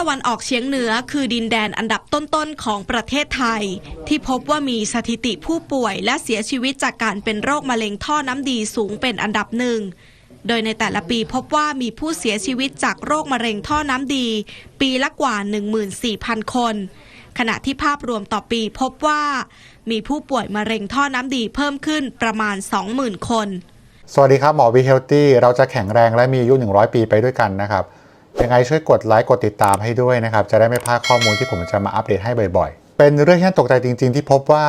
ตะวันออกเฉียงเหนือคือดินแดนอันดับต้นๆของประเทศไทย ที่พบว่ามีสถิติผู้ป่วยและเสียชีวิตจากการเป็นโรคมะเร็งท่อน้ำดีสูงเป็นอันดับหนึ่ง โดยในแต่ละปีพบว่ามีผู้เสียชีวิตจากโรคมะเร็งท่อน้ำดี ปีละกว่า 14,000 คน ขณะที่ภาพรวมต่อปีพบว่า มีผู้ป่วยมะเร็งท่อน้ำดีเพิ่มขึ้นประมาณ 20,000 คน สวัสดีครับหมอวีเฮลตี้เราจะแข็งแรงและมีอายุ100 ปีไปด้วยกันนะครับ ยังไงช่วยกดไลค์กดติดตามให้ด้วยนะครับ จะได้ไม่พลาดข้อมูลที่ผมจะมาอัปเดตให้บ่อยๆ เป็นเรื่องที่น่าตกใจจริง ๆ ที่พบว่า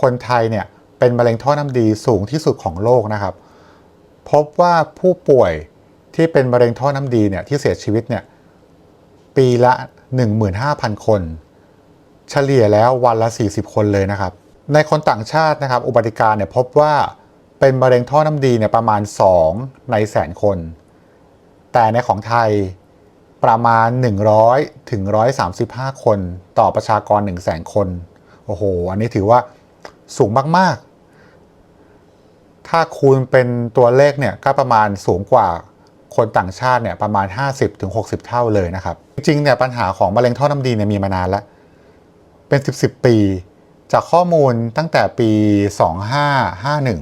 คนไทยเนี่ยเป็นมะเร็งท่อน้ำดีสูงที่สุดของโลกนะครับ พบว่าผู้ป่วยที่เป็นมะเร็งท่อน้ำดีเนี่ยที่เสียชีวิตเนี่ยปีละ 15,000 คน เฉลี่ยแล้ววันละ 40 คนเลยนะครับ ในคนต่างชาตินะครับ อุบัติการเนี่ยพบว่าเป็นมะเร็งท่อน้ำดีเนี่ยประมาณ 2 ในแสนคน แต่ในของไทย ประมาณ 100ถึง135 คนต่อประชากร 1 0 0 0 0แสนคน โอ้โห อันนี้ถือว่าสูงมาก ๆ ถ้าคูณเป็นตัวเลขเนี่ยก็ประมาณสูงกว่าคนต่างชาติเนี่ยประมาณ 50-60เท่าเลยนะครับ จริงๆเนี่ยปัญหาของมะเร็งท่อน้ำดีเนี่ยมีมานานแล้ว เป็น 10 10 ปี จากข้อมูลตั้งแต่ปี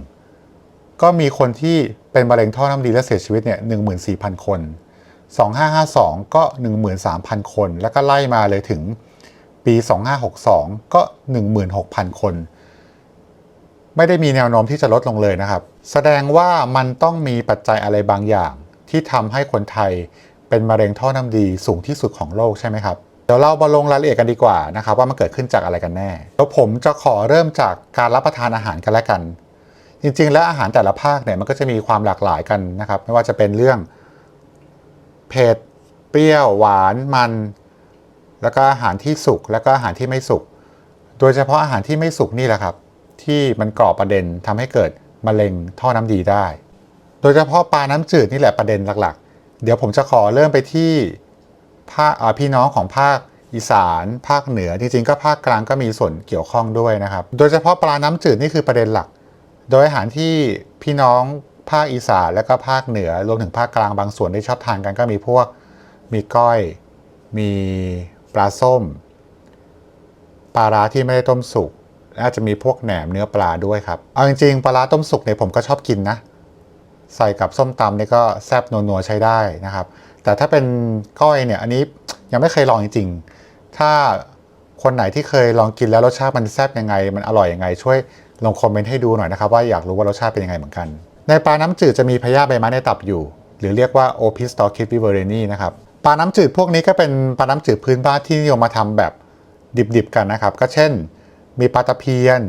2551 ก็มีคนที่เป็นมะเร็งท่อน้ำดีและเสียชีวิตเนี่ย14,000 คน 2552 ก็ 13,000 คน แล้วก็ไล่มาเลยถึงปี 2562 ก็ 16,000 คน ไม่ได้มีแนวโน้มที่จะลดลงเลยนะครับ แสดงว่ามันต้องมีปัจจัยอะไรบางอย่าง ที่ทำให้คนไทยเป็นมะเร็งท่อน้ำดีสูงที่สุดของโลกใช่ไหมครับเดี๋ยวเรามาลงรายละเอียดกันดีกว่านะครับว่ามันเกิดขึ้นจากอะไรกันแน่แล้วผมจะขอเริ่มจากการรับประทานอาหารกันแล้วกัน จริงๆ แล้วอาหารแต่ละภาคเนี่ยมันก็จะมีความหลากหลายกันนะครับ ไม่ว่าจะเป็นเรื่อง เผ็ด เปรี้ยว หวาน มัน แล้วก็อาหารที่สุก แล้วก็อาหารที่ไม่สุก โดยเฉพาะอาหารที่ไม่สุกนี่แหละครับ ที่มันก่อประเด็นทำให้เกิดมะเร็งท่อน้ำดีได้ โดยเฉพาะปลาน้ำจืดนี่แหละประเด็นหลักๆ เดี๋ยวผมจะขอเริ่มไปที่ภาคพี่น้องของภาคอีสาน ภาคเหนือ จริงๆ ก็ภาคกลางก็มีส่วนเกี่ยวข้องด้วยนะครับ โดยเฉพาะปลาน้ำจืดนี่คือประเด็นหลัก โดยอาหารที่พี่น้อง ภาคอีสานและก็ภาคเหนือรวมถึงภาคกลางบางส่วนได้ชอบทานกันก็มีพวกมีก้อย มีปลาส้ม ปลาร้าที่ไม่ได้ต้มสุกและอาจจะมีพวกแหนมเนื้อปลาด้วยครับ เอาจริงๆปลาร้าต้มสุกเนี่ยผมก็ชอบกินนะ ใส่กับส้มตำนี่ก็แซ่บนัวๆใช้ได้นะครับ แต่ถ้าเป็นก้อยเนี่ยอันนี้ยังไม่เคยลองจริงๆ ถ้าคนไหนที่เคยลองกินแล้วรสชาติมันแซ่บยังไง มันอร่อยยังไง ช่วยลงคอมเมนต์ให้ดูหน่อยนะครับ ว่าอยากรู้ว่ารสชาติเป็นยังไงเหมือนกัน ในปลาน้ำจืดจะมีพยาธิใบไม้ในตับอยู่ หรือเรียกว่า Opis t o r c i s viverrini นะครับปลาน้ำจืดพวกนี้ก็เป็นปลาน้ำจืดพื้นบ้านที่นิยมมาทำแบบดิบๆกันนะครับ ก็เช่น มีปลาตะเพียน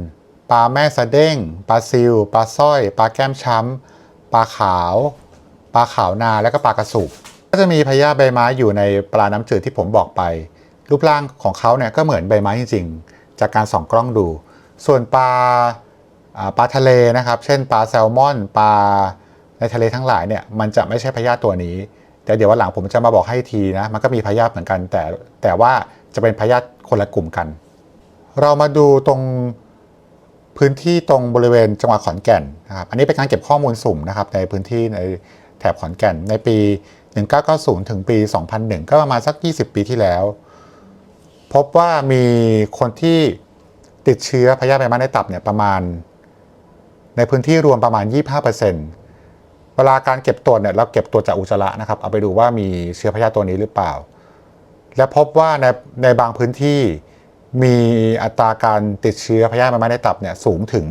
ปลาแม่สะเด้ง ปลาซิว ปลาสร้อย ปลาแก้มช้ำ ปลาขาว ปลาขาวนา และก็ปลากระสุก ก็จะมีพญาใบไม้อยู่ในปลาน้ำจืดที่ผมบอกไป รูปร่างของเขาเนี่ยก็เหมือนใบไม้จริงๆ จากการส่องกล้องดู ส่วนปลา ปลาทะเลนะครับ เช่นปลาแซลมอนปลาในทะเลทั้งหลายเนี่ยมันจะไม่ใช่พญาธิตัวนี้ แต่เดี๋ยววันหลังผมจะมาบอกให้ทีนะมันก็มีพยาธิเหมือนกัน แต่แต่ว่าจะเป็นพยาธิคนละกลุ่มกัน เรามาดูตรงพื้นที่ตรงบริเวณจังหวัดขอนแก่นนะครับอันนี้เป็นการเก็บข้อมูลสุ่มนะครับในพื้นที่ในแถบขอนแก่นในปี 1990 ถึงปี 2001 ก็ประมาณสัก 20 ปีที่แล้ว พบว่ามีคนที่ติดเชื้อพยาธิใบไม้ในตับเนี่ยประมาณ ในพื้นที่รวมประมาณ 25%เวลาการเก็บตรวจเนี่ยเราเก็บตรวจจากอุจจาระนะครับ เอาไปดูว่ามีเชื้อพยาธิตัวนี้หรือเปล่า และพบว่าในในบางพื้นที่มีอัตราการติดเชื้อพยาธิใบไม้ในตับเนี่ยสูงถึง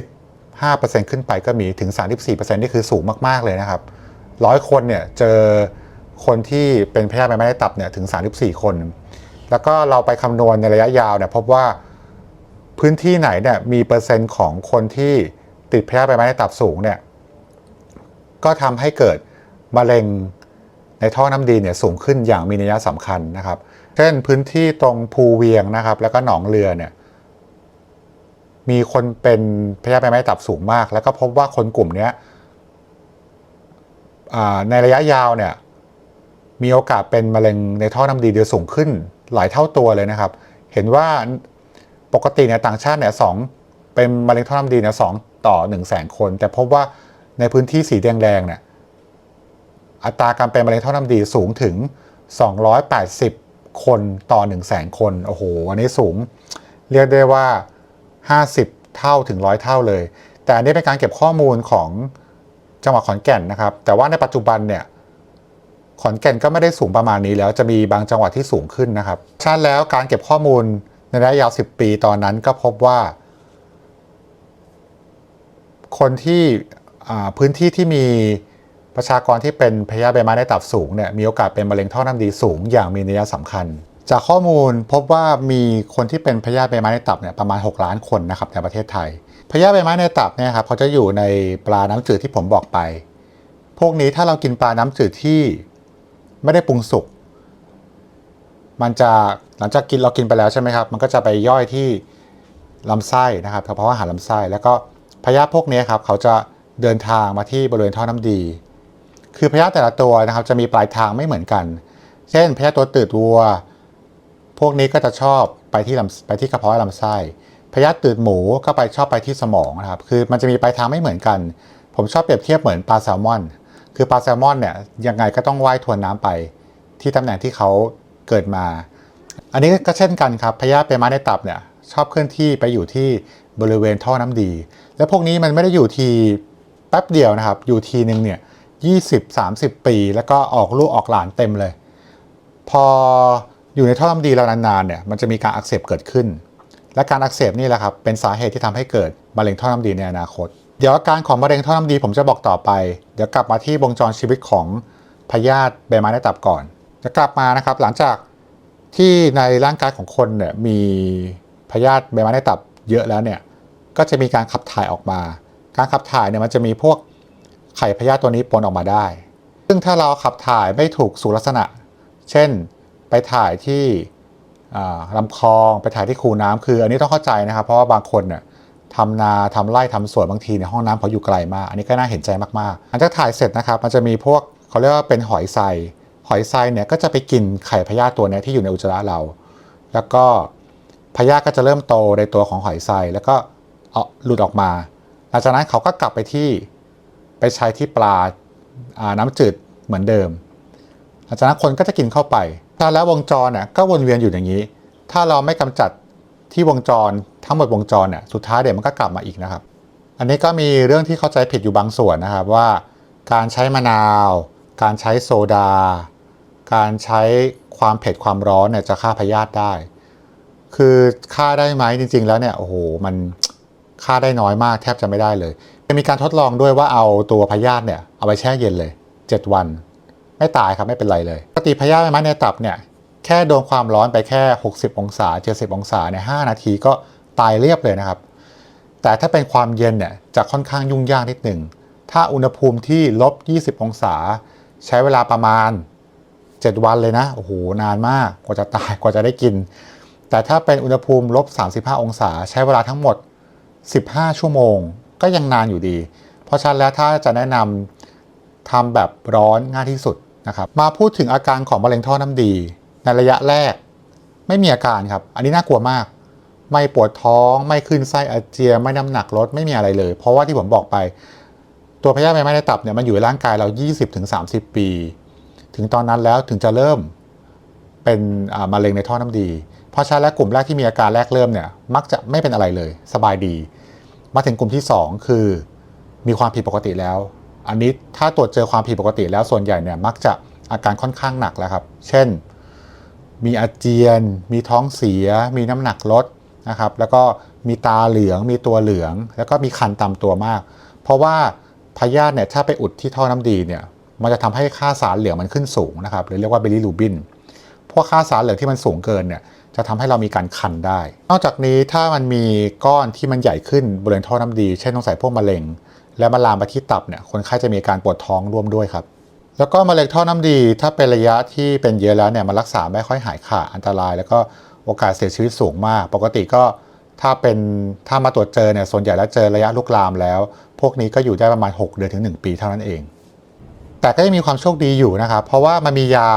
25%ขึ้นไปก็มีถึง 34%นี่คือสูงมาก ๆ เลยนะครับ ร้อยคนเนี่ยเจอคนที่เป็นพยาธิใบไม้ในตับเนี่ยถึง 34 คน แล้วก็เราไปคำนวณในระยะยาวเนี่ยพบว่า พื้นที่ไหนเนี่ยมีเปอร์เซ็นต์ของคนที่ติดพยาธิใบไม้ในตับสูงเนี่ยก็ทำให้เกิดมะเร็งในท่อน้ำดีเนี่ยสูงขึ้นอย่างมีนัยสำคัญนะครับ เช่นพื้นที่ตรงภูเวียงนะครับ แล้วก็หนองเรือเนี่ยมีคนเป็นพยาธิใบไม้ตับสูงมาก แล้วก็พบว่าคนกลุ่มนี้ในระยะยาวเนี่ยมีโอกาสเป็นมะเร็งในท่อน้ำดีเดือสูงขึ้นหลายเท่าตัวเลยนะครับ เห็นว่า ปกติเนี่ยต่างชาติเนี่ยสองเป็นมะเร็งท่อน้ำดีเนี่ยสองต่อหนึ่งแสนคน แต่พบว่าในพื้นที่สีแดงๆเนี่ยอัตราการเป็นมะเร็งท่อน้ำดีสูงถึง 280 คนต่อ 1 0 0 0 0แสนคนโอ้โหอันนี้สูง เรียกได้ว่า 50 เท่าถึง 100 เท่าเลย แต่อันนี้เป็นการเก็บข้อมูลของจังหวัดขอนแก่นนะครับ แต่ว่าในปัจจุบันเนี่ยขอนแก่นก็ไม่ได้สูงประมาณนี้แล้วจะมีบางจังหวัดที่สูงขึ้นนะครับชาติแล้วการเก็บข้อมูล ระยะยาว 10 ปีตอนนั้นก็พบว่า คนที่พื้นที่ที่มีประชากรที่เป็นพยาธิใบไม้ในตับสูงเนี่ยมีโอกาสเป็นมะเร็งท่อน้ำดีสูงอย่างมีนัยสำคัญ จากข้อมูลพบว่ามีคนที่เป็นพยาธิใบไม้ในตับเนี่ยประมาณ 6 ล้านคนนะครับในประเทศไทยพยาธิใบไม้ในตับเนี่ยครับเขาจะอยู่ในปลาน้ำจืดที่ผมบอกไป พวกนี้ถ้าเรากินปลาน้ำจืดที่ไม่ได้ปรุงสุก มันจะหลังจากกินเรากินไปแล้วใช่ไหมครับ มันก็จะไปย่อยที่ลำไส้นะครับกระเพาะอาหารลำไส้ แล้วก็พยาธิพวกนี้ครับเขาจะเดินทางมาที่บริเวณท่อน้ำดี คือพยาธิแต่ละตัวนะครับจะมีปลายทางไม่เหมือนกัน เช่นพยาธิตัวตืดวัว พวกนี้ก็จะชอบไปที่ลำไปที่กระเพาะลำไส้พยาธิตืดหมูก็ไปชอบไปที่สมองนะครับ คือมันจะมีปลายทางไม่เหมือนกัน ผมชอบเปรียบเทียบเหมือนปลาแซลมอน คือปลาแซลมอนเนี่ยยังไงก็ต้องว่ายทวนน้ำไป ที่ตำแหน่งที่เขา เกิดมา อันนี้ก็เช่นกันครับพยาธิเป็นม้าในตับเนี่ยชอบเคลื่อนที่ไปอยู่ที่บริเวณท่อน้ำดี และพวกนี้มันไม่ได้อยู่ทีแป๊บเดียวนะครับ อยู่ทีหนึ่งเนี่ย20-30ปี แล้วก็ออกลูกออกหลานเต็มเลย พออยู่ในท่อน้ำดีแล้วนานๆเนี่ยมันจะมีการอักเสบเกิดขึ้น และการอักเสบนี่แหละครับเป็นสาเหตุที่ทำให้เกิดมะเร็งท่อน้ำดีในอนาคต เดี๋ยวอาการของมะเร็งท่อน้ำดีผมจะบอกต่อไป เดี๋ยวกลับมาที่วงจรชีวิตของพยาธิใบไม้ในตับก่อน จะกลับมานะครับหลังจากที่ในร่างกายของคนเนี่ยมีพยาธิใบไม้ในตับเยอะแล้วเนี่ยก็จะมีการขับถ่ายออกมา การขับถ่ายเนี่ยมันจะมีพวกไข่พยาธิตัวนี้ปนออกมาได้ ซึ่งถ้าเราขับถ่ายไม่ถูกสุขลักษณะ เช่นไปถ่ายที่ลำคลองไปถ่ายที่คูน้ำคือ อันนี้ต้องเข้าใจนะครับ เพราะว่าบางคนเนี่ยทำนาทำไร่ทำสวนบางทีในห้องน้ำเขาอยู่ไกลมาก อันนี้ก็น่าเห็นใจมากๆหลังจากถ่ายเสร็จนะครับ มันจะมีพวกเขาเรียกว่าเป็นหอยทราย หอยทรายเนี่ยก็จะไปกินไข่พยาธิตัวเนี้ที่อยู่ในอุจจาระเรา แล้วก็พยาธิก็จะเริ่มโตในตัวของหอยทรายแล้วก็เอาหลุดออกมา หลังจากนั้นเขาก็กลับไปที่ไปใช้ที่ปลาน้ำจืดเหมือนเดิม หลังจากนั้นคนก็จะกินเข้าไปถ้าแล้ววงจรน่ะก็วนเวียนอยู่อย่างนี้ ถ้าเราไม่กำจัดที่วงจรทั้งหมดวงจรเนี่ยสุดท้ายเดี๋ยวมันก็กลับมาอีกนะครับ อันนี้ก็มีเรื่องที่เข้าใจผิดอยู่บางส่วนนะครับว่า การใช้มะนาว การใช้โซดา การใช้ความเผ็ดความร้อนเนี่ยจะฆ่าพยาธิได้ คือฆ่าได้ไหมจริง ๆ แล้วเนี่ยโอ้โหมันฆ่าได้น้อยมากแทบจะไม่ได้เลยจะมีการทดลองด้วยว่าเอาตัวพยาธิเนี่ยเอาไปแช่เย็นเลย 7 วัน ไม่ตายครับไม่เป็นไรเลยปกติพยาธิไม้ในตับเนี่ยแค่โดนความร้อนไปแค่ 60 องศา 70 องศาเนี่ย5นาทีก็ตายเรียบเลยนะครับ แต่ถ้าเป็นความเย็นเนี่ยจะค่อนข้างยุ่งยากนิดหนึ่ง ถ้าอุณหภูมิที่ลบ 20 องศา ใช้เวลาประมาณ 7 วันเลยนะโอ้โหนานมากกว่าจะตายกว่าจะได้กิน แต่ถ้าเป็นอุณหภูมิลบ 35 องศา ใช้เวลาทั้งหมด 15 ชั่วโมง ก็ยังนานอยู่ดี เพราะฉะนั้นแล้วถ้าจะแนะนำทำแบบร้อนง่ายที่สุดนะครับมาพูดถึงอาการของมะเร็งท่อน้ำดี ในระยะแรก ไม่มีอาการครับ อันนี้น่ากลัวมาก ไม่ปวดท้องไม่ขึ้นไส้อาเจียนไม่น้ำหนักลดไม่มีอะไรเลย เพราะว่าที่ผมบอกไป ตัวพยาธิใบไม้ในตับเนี่ยมันอยู่ในร่างกายเรา 20-30 ปี ถึงตอนนั้นแล้วถึงจะเริ่มเป็นมะเร็งในท่อน้ำดี เพราะฉะนั้นแล้วกลุ่มแรกที่มีอาการแรกเริ่มเนี่ยมักจะไม่เป็นอะไรเลย สบายดี มาถึงกลุ่มที่ 2 คือมีความผิดปกติแล้ว อันนี้ถ้าตรวจเจอความผิดปกติแล้วส่วนใหญ่เนี่ยมักจะอาการค่อนข้างหนักแล้วครับ เช่น มีอาเจียน มีท้องเสีย มีน้ำหนักลดนะครับ แล้วก็มีตาเหลือง มีตัวเหลือง แล้วก็มีคันตามตัวมาก เพราะว่าพยาธิเนี่ยถ้าไปอุดที่ท่อน้ำดีเนี่ย มันจะทำให้ค่าสารเหลืองมันขึ้นสูงนะครับหรือเรียกว่าเบลิลูบินพวกค่าสารเหลืองที่มันสูงเกินเนี่ยจะทำให้เรามีการคันได้ นอกจากนี้ถ้ามันมีก้อนที่มันใหญ่ขึ้นบริเวณท่อน้ำดี เช่นต้องใส่พวกมะเร็ง และมาลามไปที่ตับเนี่ยคนไข้จะมีการปวดท้องร่วมด้วยครับ แล้วก็มะเร็งท่อน้ำดี ถ้าเป็นระยะที่เป็นเยอะแล้วเนี่ยมันรักษาไม่ค่อยหายขาดอันตราย แล้วก็โอกาสเสียชีวิตสูงมาก ปกติก็ถ้าเป็นถ้ามาตรวจเจอเนี่ยส่วนใหญ่แล้วเจอระยะลุกลามแล้ว พวกนี้ก็อยู่ได้ประมาณ 6 เดือนถึง 1 ปีเท่านั้นเอง แต่ก็ยังมีความโชคดีอยู่นะครับ เพราะว่ามันมียา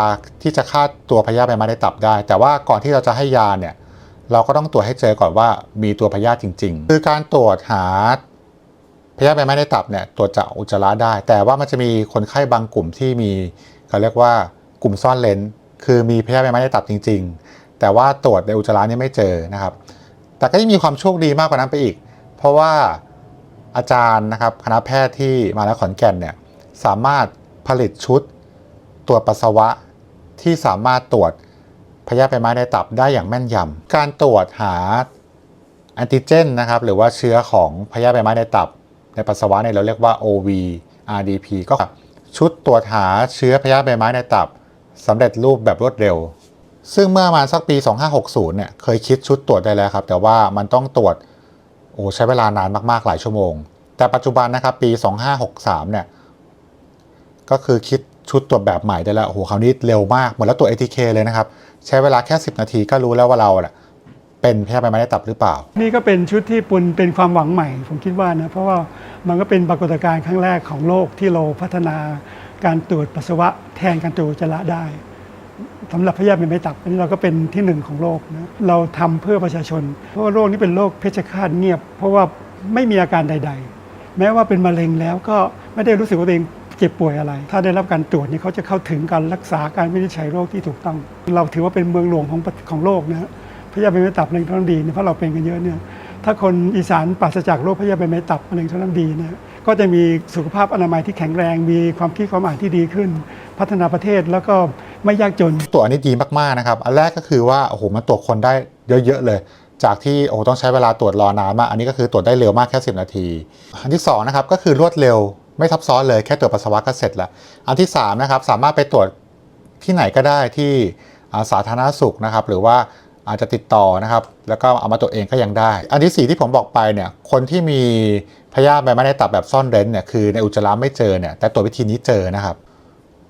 ที่จะฆ่าตัวพยาธิใบไม้ในตับได้ แต่ว่าก่อนที่เราจะให้ยาเนี่ยเราก็ต้องตรวจให้เจอก่อนว่ามีตัวพยาธิจริง ๆ คือการตรวจหาพยาธิใบไม้ในตับเนี่ยตรวจจากอุจจาระได้ แต่ว่ามันจะมีคนไข้บางกลุ่มที่มีเขาเรียกว่ากลุ่มซ่อนเลนคือมีพยาธิใบไม้ในตับจริง ๆ แต่ว่าตรวจในอุจจาระนี่ไม่เจอนะครับ แต่ก็ยังมีความโชคดีมากกว่านั้นไปอีก เพราะว่าอาจารย์นะครับคณะแพทย์ที่มาแล้วขอนแก่นเนี่ยสามารถ ผลิตชุดตรวจปัสสาวะที่สามารถตรวจพยาธิใบไม้ในตับได้อย่างแม่นยำ การตรวจหาแอนติเจนนะครับหรือว่าเชื้อของพยาธิใบไม้ในตับ ในปัสสาวะเนี่ยเราเรียกว่า OV RDP ก็ชุดตรวจหาเชื้อพยาธิใบไม้ในตับสำเร็จรูปแบบรวดเร็ว ซึ่งเมื่อมาสักปี 2560 เนี่ยเคยคิดชุดตรวจได้แล้วครับ แต่ว่ามันต้องตรวจโอ้ใช้เวลานานมากๆหลายชั่วโมง แต่ปัจจุบันนะครับปี 2563 เนี่ย ก็คือคิดชุดตรวจแบบใหม่ได้แล้วโอ้โหคราวนี้เร็วมากเหมือนแล้วตรว ATK เลยนะครับ ใช้เวลาแค่ 10 นาทีก็รู้แล้วว่าเราน่ะเป็นพยาธิใบไม้ตับหรือเปล่า นี่ก็เป็นชุดที่ปุนเป็นความหวังใหม่ ผมคิดว่านะเพราะว่ามันก็เป็นปรากฏการณ์ครั้งแรกของโลกที่เราพัฒนาการตรวจปัสสาวะแทนการตรวจอุจจาระได้สำหรับพยาธิเป็นไม่ตับอันนี้เราก็เป็นที่หนึ่งของโลกนะเราทำเพื่อประชาชน เพราะว่าโรคนี้เป็นโรคเพชฌฆาตเงียบ เพราะว่าไม่มีอาการใด ๆ แม้ว่าเป็นมะเร็งแล้วก็ไม่ได้รู้สึกว่าตัวเอง เจ็บป่วยอะไร ถ้าได้รับการตรวจนี่เขาจะเข้าถึงการรักษาการวินิจฉัยโรคที่ถูกต้อง เราถือว่าเป็นเมืองหลวงของของโลกนะฮะพยาธิใบไม้ตับมะเร็งท่อน้ำดีเนี่ยเพราะเราเป็นกันเยอะเนี่ยถ้าคนอีสานปราศจากโรคพยาธิใบไม้ตับมะเร็งท่อน้ำดีเนี่ยก็จะมีสุขภาพอนามัยที่แข็งแรง มีความคิดความอ่านที่ดีขึ้น พัฒนาประเทศแล้วก็ไม่ยากจนตรวอันนี้ดีมากๆนะครับอันแรกก็คือว่าโอ้โหมันตรวจคนได้เยอะๆเลยจากที่โอ้โหต้องใช้เวลาตรวจรอนานมาก อันนี้ก็คือตรวจได้เร็วมากแค่ 10 นาที อันที่2นะครับก็คือรวดเร็ว ไม่ซับซ้อนเลยแค่ตรวจปัสสาวะก็เสร็จแล้วอันที่3นะครับสามารถไปตรวจที่ไหนก็ได้ที่สาธารณสุขนะครับ หรือว่าอาจจะติดต่อนะครับ แล้วก็เอามาตรวจเองก็ยังได้ อันที่ 4 ที่ผมบอกไปเนี่ยคนที่มีพยาธิใบไม้ในตับแบบซ่อนเร้นเนี่ยคือในอุจจาระไม่เจอเนี่ยแต่ตรวจวิธีนี้เจอนะครับ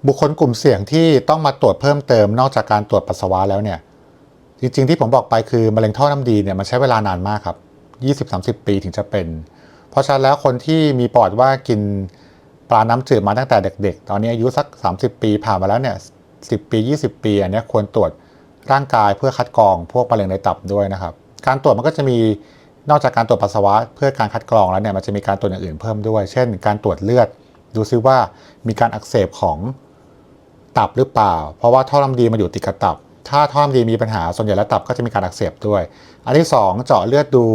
บุคคลกลุ่มเสี่ยงที่ต้องมาตรวจเพิ่มเติมนอกจากการตรวจปัสสาวะแล้วเนี่ยจริงๆที่ผมบอกไปคือมะเร็งท่อน้ำดีเนี่ยมันใช้เวลานานมากครับ20-30 ปีถึงจะเป็น ราะฉะนั้นแล้วคนที่มีปอดว่ากินปลาน้ำจืดมาตั้งแต่เด็ก ๆ ตอนนี้อายุสัก 30 ปีผ่านมาแล้วเนี่ย10ปี 20 ปีอันนี้ควรตรวจร่างกายเพื่อคัดกรองพวกมะเร็งในตับด้วยนะครับ การตรวจมันก็จะมีนอกจากการตรวจปัสสาวะเพื่อการคัดกรองแล้วเนี่ยมันจะมีการตรวจอย่างอื่นเพิ่มด้วย เช่น การตรวจเลือด ดูซิว่ามีการอักเสบของตับหรือเปล่า เพราะว่าท่อน้ำดีมันอยู่ติดกับตับ ถ้าท่อน้ำดีมีปัญหาส่วนใหญ่แล้วตับก็จะมีการอักเสบด้วย อันที่ 2 เจาะเลือดดู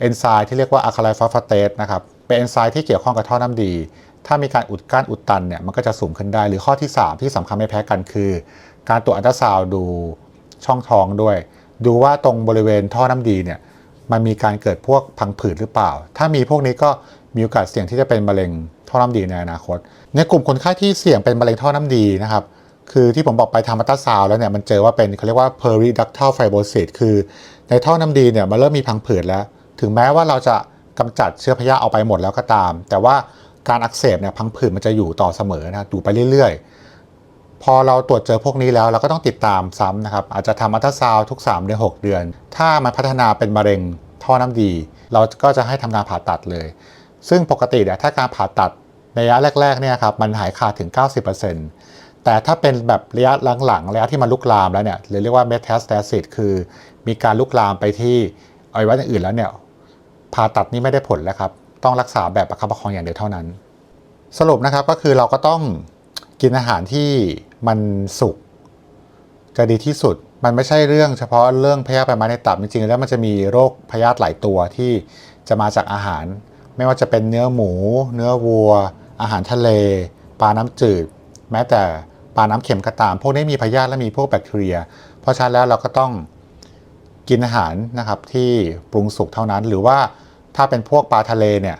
เอนไซม์ที่เรียกว่าอะคาไลฟอสฟาเตสนะครับเป็นเอนไซม์ที่เกี่ยวข้องกับท่อน้ำดี ถ้ามีการอุดกั้นอุดตันเนี่ยมันก็จะสูงขึ้นได้หรือข้อที่ 3 ที่สำคัญไม่แพ้กันคือ การตรวจอัลตราซาวด์ดูช่องท้องด้วย ดูว่าตรงบริเวณท่อน้ำดีเนี่ยมันมีการเกิดพวกพังผืดหรือเปล่า ถ้ามีพวกนี้ก็มีโอกาสเสี่ยงที่จะเป็นมะเร็งท่อน้ำดีในอนาคต ในกลุ่มคนไข้ที่เสี่ยงเป็นมะเร็งท่อน้ำดีนะครับคือที่ผมบอกไปทำอัลตราซาวด์แล้วเนี่ยมันเจอว่าเป็นเขาเรียกว่า periductal fibrosis คือในท่อน้ำดีเนี่ยมันเริ่มมีพังผืดแล้ว ถึงแม้ว่าเราจะกำจัดเชื้อพยาธิเอาไปหมดแล้วก็ตาม แต่ว่าการอักเสบเนี่ยพังผืดมันจะอยู่ต่อเสมอนะอยู่ไปเรื่อยๆ พอเราตรวจเจอพวกนี้แล้วเราก็ต้องติดตามซ้ำนะครับ อาจจะทำอัลตราซาวด์ทุก 3 เดือน 6 เดือน ถ้ามันพัฒนาเป็นมะเร็งท่อน้ำดี เราก็จะให้ทำการผ่าตัดเลย ซึ่งปกติเนี่ยถ้าการผ่าตัดในระยะแรกๆเนี่ยครับมันหายขาดถึง 90%แต่ถ้าเป็นแบบระยะหลังๆระยะที่มันลุกลามแล้วเนี่ยหรือเรียกว่า metastasis คือมีการลุกลามไปที่อวัยวะอื่นแล้วเนี่ย ผ่าตัดนี่ไม่ได้ผลแล้วครับ ต้องรักษาแบบประคับประคองอย่างเดียวเท่านั้น สรุปนะครับก็คือเราก็ต้องกินอาหารที่มันสุกจะดีที่สุด มันไม่ใช่เรื่องเฉพาะเรื่องพยาธิใบไม้ในตับจริงๆ แล้วมันจะมีโรคพยาธิหลายตัวที่จะมาจากอาหาร ไม่ว่าจะเป็นเนื้อหมู เนื้อวัว อาหารทะเล ปลาน้ำจืด แม้แต่ปลาน้ำเค็มก็ตาม พวกนี้มีพยาธิและมีพวกแบคทีเรีย เพราะฉะนั้นแล้วเราก็ต้อง กินอาหารนะครับที่ปรุงสุกเท่านั้น หรือว่าถ้าเป็นพวกปลาทะเลเนี่ย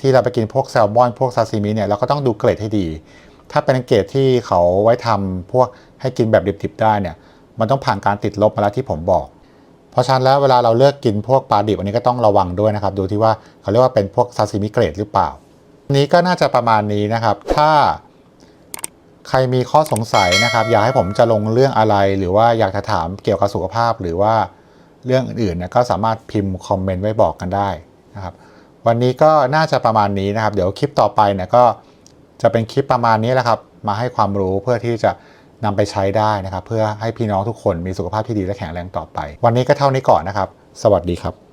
ที่เราไปกินพวกแซลมอนพวกซาซิมิเนี่ยเราก็ต้องดูเกรดให้ดี ถ้าเป็นเกรดที่เขาไว้ทำพวกให้กินแบบดิบๆได้เนี่ยมันต้องผ่านการติดลบมาแล้วที่ผมบอก เพราะฉะนั้นแล้วเวลาเราเลือกกินพวกปลาดิบอันนี้ก็ต้องระวังด้วยนะครับ ดูที่ว่าเขาเรียกว่าเป็นพวกซาซิมิเกรดหรือเปล่านี้ก็น่าจะประมาณนี้นะครับ ถ้า ใครมีข้อสงสัยนะครับ อยากให้ผมจะลงเรื่องอะไร หรือว่าอยากจะถามเกี่ยวกับสุขภาพ หรือว่าเรื่องอื่นๆนะก็สามารถพิมพ์คอมเมนต์ไว้บอกกันได้นะครับวันนี้ก็น่าจะประมาณนี้นะครับ เดี๋ยวคลิปต่อไปเนี่ยก็จะเป็นคลิปประมาณนี้แหละครับ มาให้ความรู้เพื่อที่จะนำไปใช้ได้นะครับ เพื่อให้พี่น้องทุกคนมีสุขภาพที่ดีและแข็งแรงต่อไป วันนี้ก็เท่านี้ก่อนนะครับ สวัสดีครับ